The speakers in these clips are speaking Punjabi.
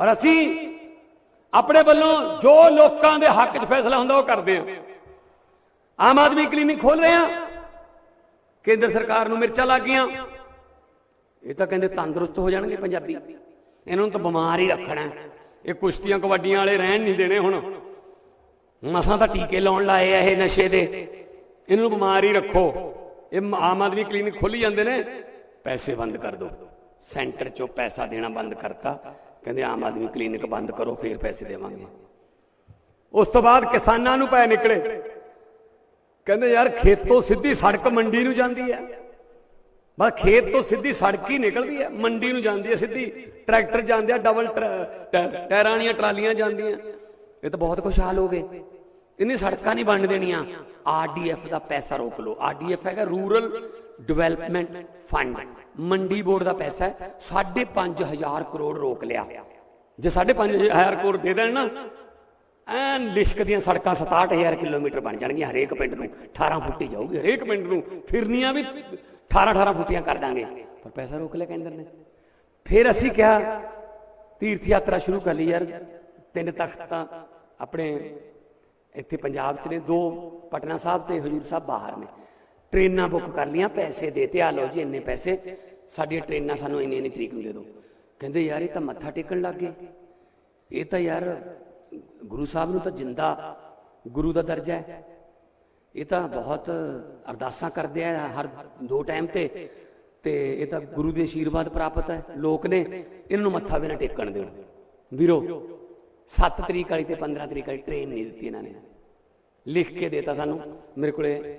ਔਰ ਅਸੀਂ ਆਪਣੇ ਵੱਲੋਂ ਜੋ ਲੋਕਾਂ ਦੇ ਹੱਕ 'ਚ ਫੈਸਲਾ ਹੁੰਦਾ ਉਹ ਕਰਦੇ ਹਾਂ। ਆਮ ਆਦਮੀ ਕਲੀਨਿਕ ਖੋਲ ਰਹੇ ਹਾਂ। ਕੇਂਦਰ ਸਰਕਾਰ ਨੂੰ ਮਿਰਚਾਂ ਲੱਗ ਗਈਆਂ। ਇਹ ਤਾਂ ਕਹਿੰਦੇ ਤੰਦਰੁਸਤ ਹੋ ਜਾਣਗੇ ਪੰਜਾਬੀ। ਇਹਨਾਂ ਨੂੰ ਤਾਂ ਬਿਮਾਰ ਹੀ ਰੱਖਣਾ ਇਹ ਕੁਸ਼ਤੀਆਂ ਕਬੱਡੀਆਂ ਵਾਲੇ ਰਹਿਣ ਨਹੀਂ ਦੇਣੇ ਹੁਣ। ਮਸਾਂ ਤਾਂ ਟੀਕੇ ਲਾਉਣ ਲਾਏ ਆ ਇਹ ਨਸ਼ੇ ਦੇ। ਇਹਨਾਂ ਨੂੰ ਬਿਮਾਰ ਹੀ ਰੱਖੋ। ਇਹ ਆਮ ਆਦਮੀ ਕਲੀਨਿਕ ਖੋਲੀ ਜਾਂਦੇ ਨੇ। ਪੈਸੇ ਬੰਦ ਕਰ ਦਿਓ। ਸੈਂਟਰ ਚੋਂ ਪੈਸਾ ਦੇਣਾ ਬੰਦ ਕਰਤਾ। ਕਹਿੰਦੇ ਆਮ ਆਦਮੀ ਕਲੀਨਿਕ ਬੰਦ ਕਰੋ, ਫੇਰ ਪੈਸੇ ਦੇਵਾਂਗੇ। ਉਸ ਤੋਂ ਬਾਅਦ ਕਿਸਾਨਾਂ ਨੂੰ ਪੈ ਨਿਕਲੇ। ਕਹਿੰਦੇ ਯਾਰ ਖੇਤੋਂ ਸਿੱਧੀ ਸੜਕ ਮੰਡੀ ਨੂੰ ਜਾਂਦੀ ਹੈ। ਬਸ ਖੇਤ ਤੋਂ ਸਿੱਧੀ ਸੜਕ ਹੀ ਨਿਕਲਦੀ ਹੈ। ਮੰਡੀ ਨੂੰ ਜਾਂਦੀ ਹੈ ਸਿੱਧੀ। ਟਰੈਕਟਰ ਜਾਂਦੇ ਆ, ਡਬਲ ਟਰ- ਟਾਇਰਾਂ ਵਾਲੀਆਂ ਟਰਾਲੀਆਂ ਜਾਂਦੀਆਂ। ਇਹ ਤਾਂ ਬਹੁਤ ਖੁਸ਼ਹਾਲ ਹੋ ਗਏ। ਇੰਨੀ ਸੜਕਾਂ ਨਹੀਂ ਬਣ ਦੇਣੀਆਂ। ਆਰਡੀਐਫ ਦਾ ਪੈਸਾ ਰੋਕ ਲਓ। ਆਰਡੀਐਫ ਹੈਗਾ rural development fund Mandi board ਦਾ ਪੈਸਾ ਹੈ 5.5000 ਕਰੋੜ ਰੋਕ ਲਿਆ ਜੇ 5.5000 ਕਰੋੜ ਦੇ ਦੇਣ ਨਾ ਐਨ ਲਿਸ਼ਕ ਦੀਆਂ ਸੜਕਾਂ 67000 ਕਿਲੋਮੀਟਰ ਬਣ ਜਾਣਗੀਆਂ ਹਰੇਕ ਪਿੰਡ ਨੂੰ 18 ਫੁੱਟੀ ਜਾਊਗੀ ਹਰੇਕ ਪਿੰਡ ਨੂੰ ਫਿਰਨੀਆਂ ਵੀ 18 18 ਫੁੱਟੀਆਂ ਕਰ ਦਾਂਗੇ ਪਰ ਪੈਸਾ ਰੋਕ ਲਿਆ ਕੇਂਦਰ ਨੇ ਫਿਰ ਅਸੀਂ ਕਿਹਾ ਤੀਰਥ ਯਾਤਰਾ ਸ਼ੁਰੂ ਕਰ ਲਈ ਯਾਰ ਤਿੰਨ ਤਖਤ ਤਾਂ ਆਪਣੇ ਇੱਥੇ ਪੰਜਾਬ 'ਚ ਨੇ ਦੋ ਪਟਨਾ ਸਾਹਿਬ ਤੇ ਹਜੂਰ ਸਾਹਿਬ ਬਾਹਰ ਨੇ ਟ੍ਰੇਨਾਂ ਬੁੱਕ ਕਰ ਲੀਆਂ ਪੈਸੇ ਦੇ ਤੇ ਆ ਲਓ ਜੀ ਇੰਨੇ ਪੈਸੇ। ਸਾਡੀਆਂ ਟ੍ਰੇਨਾਂ ਸਾਨੂੰ ਇੰਨੀ ਇੰਨੀ ਤਰੀਕ ਨੂੰ ਦੇ ਦਿਓ। ਕਹਿੰਦੇ ਯਾਰ ਇਹ ਤਾਂ ਮੱਥਾ ਟੇਕਣ ਲੱਗ ਗਏ। ਇਹ ਤਾਂ ਯਾਰ ਗੁਰੂ ਸਾਹਿਬ ਨੂੰ ਤਾਂ ਜਿੰਦਾ, ਗੁਰੂ ਦਾ ਦਰਜਾ ਹੈ। ਇਹ ਤਾਂ ਬਹੁਤ ਅਰਦਾਸਾਂ ਕਰਦੇ ਆ ਹਰ ਦੋ ਟਾਈਮ ਤੇ। ਤੇ ਇਹ ਤਾਂ ਗੁਰੂ ਦੇ ਆਸ਼ੀਰਵਾਦ ਪ੍ਰਾਪਤ ਹੈ। ਲੋਕ ਨੇ ਇਹਨਾਂ ਨੂੰ ਮੱਥਾ ਵੀ ਨਾ ਟੇਕਣ ਦਿਓ ਵੀਰੋ 7 ਤਰੀਕ ਵਾਲੀ ਤੇ 15 ਤਰੀਕ ਵਾਲੀ ਟ੍ਰੇਨ ਨਹੀਂ ਦਿੱਤੀ ਇਹਨਾਂ ਨੇ। ਲਿਖ ਕੇ ਦੇਤਾ ਸਾਨੂੰ। ਮੇਰੇ ਕੋਲੇ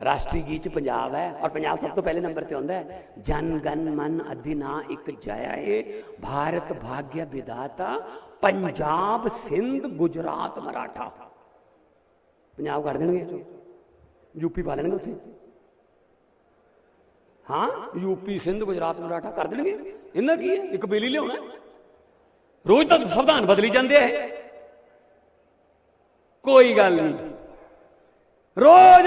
ਰਾਸ਼ਟਰੀ ਗੀਤ ਚ ਪੰਜਾਬ ਹੈ ਔਰ ਪੰਜਾਬ ਸਭ ਤੋਂ ਪਹਿਲੇ ਨੰਬਰ ਤੇ ਆਉਂਦਾ ਹੈ ਜਨ ਗਨ ਮਨ ਅਧਿਨਾ ਇੱਕ ਜਾਏ ਭਾਰਤ ਭਾਗਯ ਵਿਦਾਤਾ ਪੰਜਾਬ ਸਿੰਧ ਗੁਜਰਾਤ ਮਰਾਠਾ ਪੰਜਾਬ ਕੱਢ ਦੇਣਗੇ ਯੂਪੀ ਪਾ ਦੇਣਗੇ ਉੱਥੇ ਹਾਂ ਯੂਪੀ ਸਿੰਧ ਗੁਜਰਾਤ ਮਰਾਠਾ ਕਰ ਦੇਣਗੇ ਇਹਨਾਂ ਕੀ ਹੈ ਇੱਕ ਬਿੱਲ ਹੀ ਲਿਆਉਣਾ ਹੈ। ਰੋਜ਼ ਤਾਂ ਸੰਵਿਧਾਨ ਬਦਲੀ ਜਾਂਦੇ ਆ ਇਹ। ਕੋਈ ਗੱਲ ਨਹੀਂ ਰੋਜ਼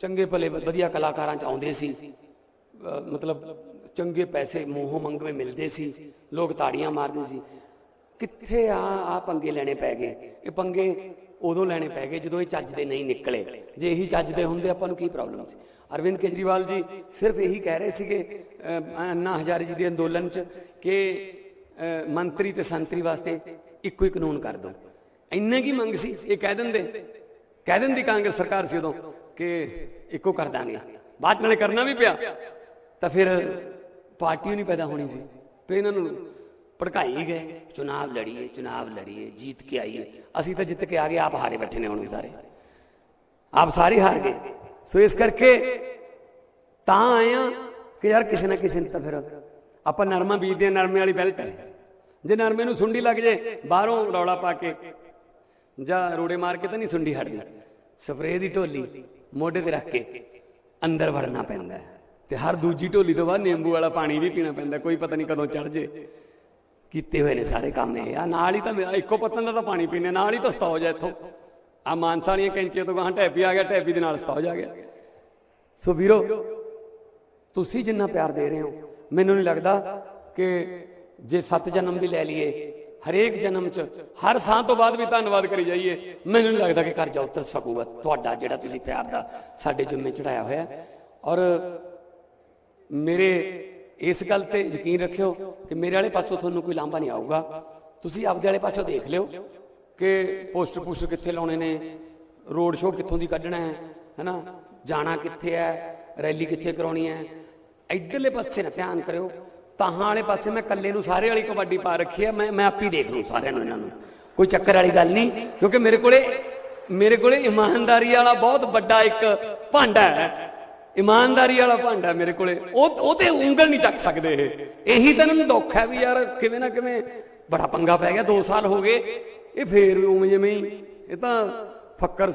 ਚੰਗੇ ਭਲੇ ਵਧੀਆ ਕਲਾਕਾਰਾਂ ਚ ਆਉਂਦੇ ਸੀ। ਮਤਲਬ ਚੰਗੇ ਪੈਸੇ ਮੂੰਹੋਂ ਮੰਗਵੇਂ ਮਿਲਦੇ ਸੀ। ਲੋਕ ਤਾੜੀਆਂ ਮਾਰਦੇ ਸੀ। ਕਿੱਥੇ ਆ ਆ ਪੰਗੇ ਲੈਣੇ ਪੈ ਗਏ। ਇਹ ਪੰਗੇ ਉਦੋਂ ਲੈਣੇ ਪੈ ਗਏ ਜਦੋਂ ਇਹ ਚੱਜ ਦੇ ਨਹੀਂ ਨਿਕਲੇ। ਜੇ ਇਹੀ ਚੱਜ ਦੇ ਹੁੰਦੇ ਆਪਾਂ ਨੂੰ ਕੀ ਪ੍ਰੋਬਲਮ ਸੀ? ਅਰਵਿੰਦ ਕੇਜਰੀਵਾਲ ਜੀ ਸਿਰਫ ਇਹੀ ਕਹਿ ਰਹੇ ਸੀਗੇ ਅੰਨਾ ਹਜ਼ਾਰੇ ਜੀ ਦੇ ਅੰਦੋਲਨ 'ਚ ਕਿ ਮੰਤਰੀ ਤੇ ਸੰਤਰੀ ਵਾਸਤੇ ਇੱਕੋ ਹੀ ਕਾਨੂੰਨ ਕਰ ਦਿਓ ਇੰਨੇ ਕੀ ਮੰਗ ਸੀ? ਇਹ ਕਹਿ ਦਿੰਦੇ। ਕਹਿ ਦਿੰਦੀ ਕਾਂਗਰਸ ਸਰਕਾਰ ਸੀ ਉਦੋਂ। ਕਿ ਇੱਕੋ ਕਰ ਦਾਂਗੇ। ਬਾਅਦ 'ਚ ਨਾਲੇ ਕਰਨਾ ਵੀ ਪਿਆ। ਤਾਂ ਫਿਰ ਪਾਰਟੀ ਨਹੀਂ ਪੈਦਾ ਹੋਣੀ ਸੀ। ਤੇ ਇਹਨਾਂ ਨੂੰ ਭੜਕਾਈ ਗਏ। ਚੁਣਾਵ ਲੜੀਏ ਚੁਣਾਵ ਲੜੀਏ ਜੀਤ ਕੇ ਆਈਏ। ਅਸੀਂ ਤਾਂ ਜਿੱਤ ਕੇ ਆ ਗਏ ਆਪ ਹਾਰੇ ਬੈਠੇ ਨੇ ਹੁਣ ਸਾਰੇ। ਆਪ ਸਾਰੇ ਹਾਰ ਗਏ। ਸੋ ਇਸ ਕਰਕੇ ਤਾਂ ਆਏ ਆ ਕਿ ਯਾਰ ਕਿਸੇ ਨਾ ਕਿਸੇ ਨੇ ਤਾਂ ਫਿਰ ਆਪਾਂ ਨਰਮਾ ਬੀਜਦੇ ਹਾਂ, ਨਰਮੇ ਵਾਲੀ ਬੈਲਟ ਹੈ। ਜੇ ਨਰਮੇ ਨੂੰ ਸੁੰਡੀ ਲੱਗ ਜੇ ਬਾਹਰੋਂ ਰੌਲਾ ਪਾ ਕੇ ਜਾਂ ਰੋੜੇ ਮਾਰ ਕੇ ਤਾਂ ਨਹੀਂ ਸੁੰਡੀ ਹਟਦੀ। ਸਪਰੇਅ ਦੀ ਢੋਲੀ। ਮੋਢੇ ਤੇ ਰੱਖ ਕੇ ਅੰਦਰ ਵੜਨਾ ਪੈਂਦਾ ਤੇ ਹਰ ਦੂਜੀ ਢੋਲੀ ਤੋਂ ਬਾਅਦ ਨਿੰਬੂ ਵਾਲਾ ਪਾਣੀ ਵੀ ਪੀਣਾ ਪੈਂਦਾ ਕੋਈ ਪਤਾ ਨਹੀਂ ਕਦੋਂ ਚੜ ਜੇ। ਕੀਤੇ ਹੋਏ ਨੇ ਸਾਰੇ ਕੰਮ ਇਹ। ਆ ਨਾਲ ਹੀ ਤਾਂ ਇੱਕੋ ਪੱਤਨ ਦਾ ਤਾਂ ਪਾਣੀ ਪੀਣੇ ਨਾਲ ਹੀ ਤਾਂ ਸਤੌਜ ਹੈ ਇੱਥੋਂ। ਆ ਮਾਨਸਾ ਵਾਲੀਆਂ ਕੈਂਚੀਆਂ ਤੋਂ ਗਾਂ ਟੈਪੀ ਆ ਗਿਆ ਟੈਪੀ ਦੇ ਨਾਲ ਸਤੌਜ ਆ ਗਿਆ। ਸੋ ਵੀਰੋ, ਤੁਸੀਂ ਜਿੰਨਾ ਪਿਆਰ ਦੇ ਰਹੇ ਹੋ, ਮੈਨੂੰ ਨਹੀਂ ਲੱਗਦਾ ਕਿ ਜੇ ਸੱਤ ਜਨਮ ਵੀ ਲੈ ਲਈਏ ਹਰੇਕ ਜਨਮ ਚ ਹਰ ਸਾਹ ਤੋਂ ਬਾਅਦ ਵੀ ਧੰਨਵਾਦ ਕਰੀ ਜਾਈਏ। ਮੈਨੂੰ ਨਹੀਂ ਲੱਗਦਾ ਕਿ ਕਰਜ਼ਾ ਉਤਰ ਸਕੂਗਾ ਤੁਹਾਡਾ ਜਿਹੜਾ ਤੁਸੀਂ ਪਿਆਰ ਦਾ ਸਾਡੇ ਜੁੰਮੇ ਚੜਾਇਆ ਹੋਇਆ। ਔਰ ਮੇਰੇ ਇਸ ਗੱਲ ਤੇ ਯਕੀਨ ਰੱਖਿਓ ਕਿ ਮੇਰੇ ਵਾਲੇ ਪਾਸੋਂ ਤੁਹਾਨੂੰ ਕੋਈ ਲਾਂਭਾ ਨਹੀਂ ਆਊਗਾ। ਤੁਸੀਂ ਆਪਦੇ ਵਾਲੇ ਪਾਸੋਂ ਦੇਖ ਲਿਓ ਕਿ ਪੋਸਟਰ ਪੋਸਟਰ ਕਿੱਥੇ ਲਾਉਣੇ ਨੇ, ਰੋਡ ਸ਼ੋਅ ਕਿੱਥੋਂ ਦੀ ਕੱਢਣਾ ਹੈ, ਹੈਨਾ? ਜਾਣਾ ਕਿੱਥੇ ਹੈ, ਰੈਲੀ ਕਿੱਥੇ ਕਰਾਉਣੀ ਹੈ। ਇਧਰਲੇ ਪਾਸੇ ਨਾ ਧਿਆਨ ਕਰਿਓ। ਤਾਹਾਂ ਵਾਲੇ ਪਾਸੇ ਮੈਂ ਇਕੱਲੇ ਨੂੰ ਸਾਰੇ ਵਾਲੀ ਕਬੱਡੀ ਪਾ ਰੱਖੀ ਹੈ ਮੈਂ ਮੈਂ ਆਪ ਹੀ ਦੇਖ ਲੂੰ ਸਾਰਿਆਂ ਨੂੰ ਇਹਨਾਂ ਨੂੰ। ਕੋਈ ਚੱਕਰ ਵਾਲੀ ਗੱਲ ਨਹੀਂ, ਕਿਉਂਕਿ ਮੇਰੇ ਕੋਲੇ ਮੇਰੇ ਕੋਲੇ ਇਮਾਨਦਾਰੀ ਵਾਲਾ ਬਹੁਤ ਵੱਡਾ ਇੱਕ ਭਾਂਡਾ ਹੈ। ਇਮਾਨਦਾਰੀ ਵਾਲਾ ਭਾਂਡਾ ਮੇਰੇ ਕੋਲੇ। ਉਹ ਉਹ ਤੇ ਉਂਗਲ ਨਹੀਂ ਚੱਕ ਸਕਦੇ ਇਹ। ਇਹੀ ਤਾਂ ਇਹਨਾਂ ਨੂੰ ਦੁੱਖ ਹੈ ਵੀ ਯਾਰ ਕਿਵੇਂ ਨਾ ਕਿਵੇਂ ਬੜਾ ਪੰਗਾ ਪੈ ਗਿਆ 2 ਸਾਲ ਹੋ ਗਏ। ਇਹ ਫੇਰ ਉਵੇਂ ਜਿਵੇਂ ਹੀ, ਇਹ ਤਾਂ ਫੱਕਰ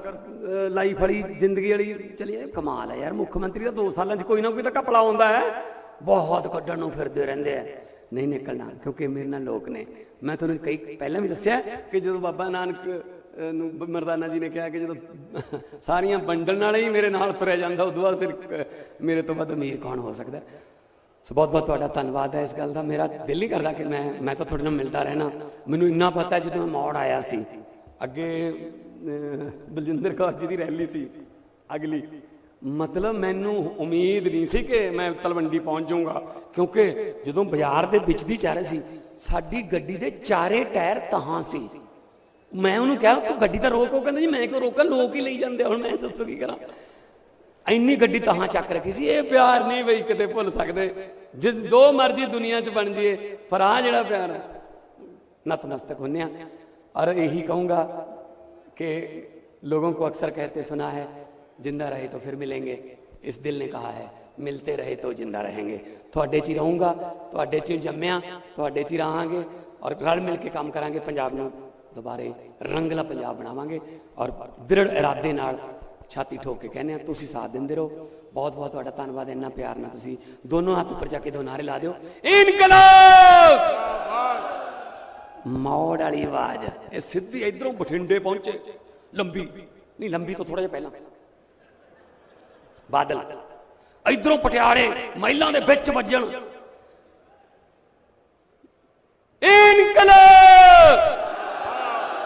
ਲਾਈਫ ਵਾਲੀ ਜ਼ਿੰਦਗੀ ਵਾਲੀ ਚਲੀ ਕਮਾਲ ਹੈ ਯਾਰ, ਮੁੱਖ ਮੰਤਰੀ ਦਾ 2 ਸਾਲਾਂ 'ਚ ਕੋਈ ਨਾ ਕੋਈ ਤਾਂ ਘਪਲਾ ਆਉਂਦਾ ਹੈ। ਬਹੁਤ ਕੱਢਣ ਨੂੰ ਫਿਰਦੇ ਰਹਿੰਦੇ ਆ। ਨਹੀਂ ਨਿਕਲਣਾ, ਕਿਉਂਕਿ ਮੇਰੇ ਨਾਲ ਲੋਕ ਨੇ। ਮੈਂ ਤੁਹਾਨੂੰ ਕਈ ਪਹਿਲਾਂ ਵੀ ਦੱਸਿਆ ਕਿ ਜਦੋਂ ਬਾਬਾ ਨਾਨਕ ਨੂੰ ਮਰਦਾਨਾ ਜੀ ਨੇ ਕਿਹਾ ਕਿ ਜਦੋਂ ਸਾਰੀਆਂ ਵੰਡਣ ਵਾਲੇ ਹੀ ਮੇਰੇ ਨਾਲ ਤੁਰਿਆ ਜਾਂਦਾ, ਉਦੋਂ ਬਾਅਦ ਫਿਰ ਮੇਰੇ ਤੋਂ ਵੱਧ ਅਮੀਰ ਕੌਣ ਹੋ ਸਕਦਾ? ਸੋ ਬਹੁਤ ਬਹੁਤ ਤੁਹਾਡਾ ਧੰਨਵਾਦ ਹੈ ਇਸ ਗੱਲ ਦਾ। ਮੇਰਾ ਦਿਲ ਨਹੀਂ ਕਰਦਾ ਕਿ ਮੈਂ ਮੈਂ ਤਾਂ ਤੁਹਾਡੇ ਨਾਲ ਮਿਲਦਾ ਰਹਿਣਾ। ਮੈਨੂੰ ਇੰਨਾ ਪਤਾ ਜਦੋਂ ਮੈਂ ਮੌੜ ਆਇਆ ਸੀ। ਅੱਗੇ ਬਲਜਿੰਦਰ ਕੌਰ ਜੀ ਦੀ ਰੈਲੀ ਸੀ, ਅਗਲੀ। ਮਤਲਬ ਮੈਨੂੰ ਉਮੀਦ ਨਹੀਂ ਸੀ ਕਿ ਮੈਂ ਤਲਵੰਡੀ ਪਹੁੰਚ ਜਾਊਂਗਾ ਕਿਉਂਕਿ ਜਦੋਂ ਬਾਜ਼ਾਰ ਦੇ ਵਿੱਚ ਦੀ ਚਾਰੇ ਸੀ ਸਾਡੀ ਗੱਡੀ ਦੇ ਚਾਰੇ ਟਾਇਰ ਤਹਾਂ ਸੀ ਮੈਂ ਉਹਨੂੰ ਕਿਹਾ ਤੂੰ ਗੱਡੀ ਤਾਂ ਰੋਕ ਉਹ ਕਹਿੰਦਾ ਜੀ ਮੈਂ ਕਿਉਂ ਰੋਕਾਂ ਲੋਕ ਹੀ ਲਈ ਜਾਂਦੇ ਆ, ਹੁਣ ਮੈਂ ਦੱਸੋ ਕੀ ਕਰਾਂ ਇੰਨੀ ਗੱਡੀ ਤਹਾਂ ਚੱਕ ਰੱਖੀ ਸੀ ਇਹ ਪਿਆਰ ਨਹੀਂ ਬਈ ਕਿਤੇ ਭੁੱਲ ਸਕਦੇ ਜੇ ਜੋ ਮਰਜ਼ੀ ਦੁਨੀਆ 'ਚ ਬਣ ਜੀਏ ਪਰ ਆ ਜਿਹੜਾ ਪਿਆਰ ਹੈ नतमस्तक होने हैं। और यही कहूँगा कि लोगों को अक्सर कहते सुना है ज़िंदा रहे तो फिर मिलेंगे। इस दिल ने कहा है मिलते रहे तो ज़िंदा रहेंगे। थोड़े ची रहूँगा थोड़े ची जमया थोड़े ची रहेंगे और रल मिल के काम करा पंजाब में दोबारे रंगला पंजाब बनावे और दृढ़ इरादे छाती ठोक के कहने तुम साथ देंगे रहो। बहुत बहुत धनबाद इन्ना प्यार ना तुम दोनों हाथ उपर जाके दो नारे ला दो मौड़ी आवाज़। सीधी इधरों बठिंडे पहुँचे लंबी। नहीं लंबी तो थोड़ा जहा ਬਾਦਲ। ਇਧਰੋਂ ਪਟਿਆਲੇ ਮਹਿਲਾਂ ਦੇ ਵਿੱਚ ਵੱਜਣ ਇਨਕਲਾਬ!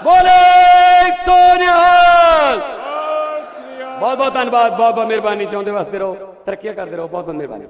ਬੋਲੇ ਸੋਨਿਹਾਲ! ਬਹੁਤ ਬਹੁਤ ਧੰਨਵਾਦ ਬਹੁਤ ਬਹੁਤ ਮਿਹਰਬਾਨੀ ਚਾਹੁੰਦੇ ਵਾਸਤੇ ਰਹੋ। ਤਰੱਕੀਆਂ ਕਰਦੇ ਰਹੋ ਬਹੁਤ ਬਹੁਤ ਮਿਹਰਬਾਨੀ।